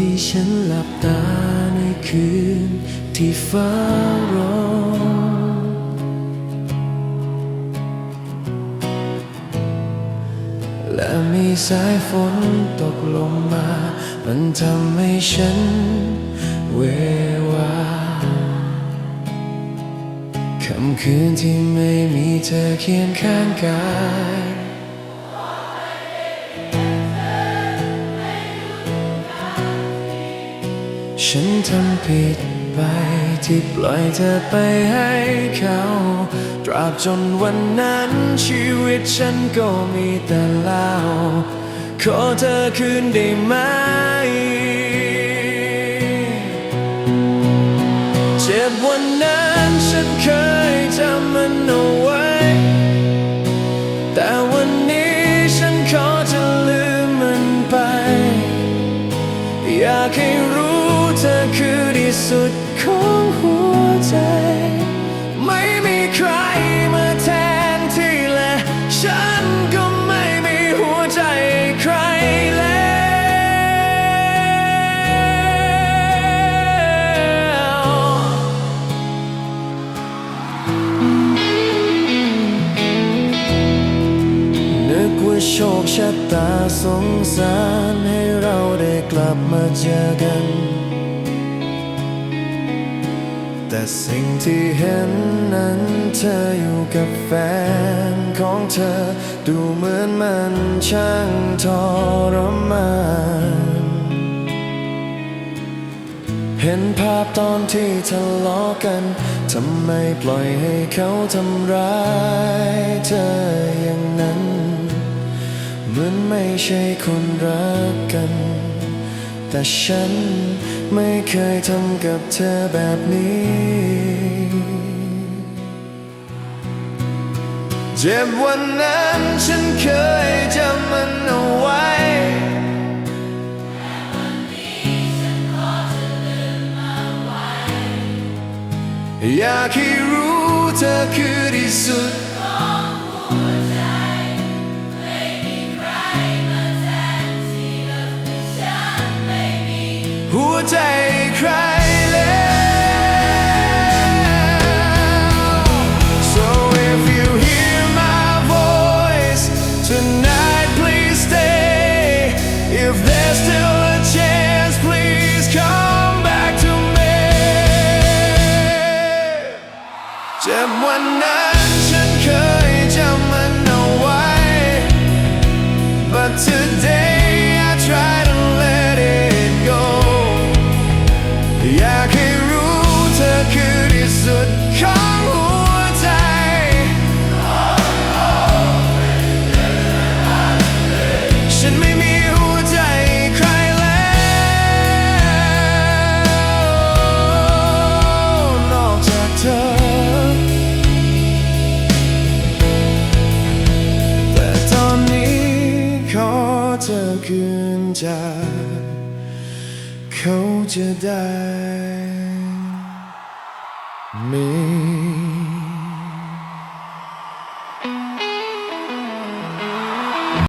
ที่ฉันหลับตาในคืนที่ฟ้าร้องและมีสายฝนตกลงมา มันทำให้ฉันเววาคำคืนที่ไม่มีเธอเคียงข้างกาย ฉันทำผิดไปที่ปล่อยเธอไปให้เขา ตราบจนวันนั้นชีวิตฉันก็มีแต่เล่า ขอเธอคืนได้ไหม เจ็บวันนั้นฉันเคยจำมันเอาไว้ แต่วันนี้ฉันขอจะลืมมันไป อยากให้ สุดของหัวใจ ไม่มีใครมาแทนที่และฉันก็ไม่มีหัวใจใครแล้ว นึกว่าโชคชะตาสงสารให้เราได้กลับมาเจอกัน สิ่งที่เห็นนั้นเธออยู่กับแฟนของเธอ ดูเหมือนมันช่างทรมานเห็นภาพตอนที่ทะเลาะกัน ทำไมปล่อยให้เขาทำร้ายเธออย่างนั้น เหมือนไม่ใช่คนรักกัน แต่ฉัน ไม่เคยทำกับเธอแบบนี้ เจ็บวันนั้นฉันเคยจำมันเอาไว้อยากให้รู้เธอคือที่สุด ใจใครแล้ว So if you hear my voice คือที่สุดของหัวใจ ฉันไม่มีหัวใจใครแล้ว นอกจากเธอ แต่ตอนนี้ขอเธอคืนจากเขาจะได้ มี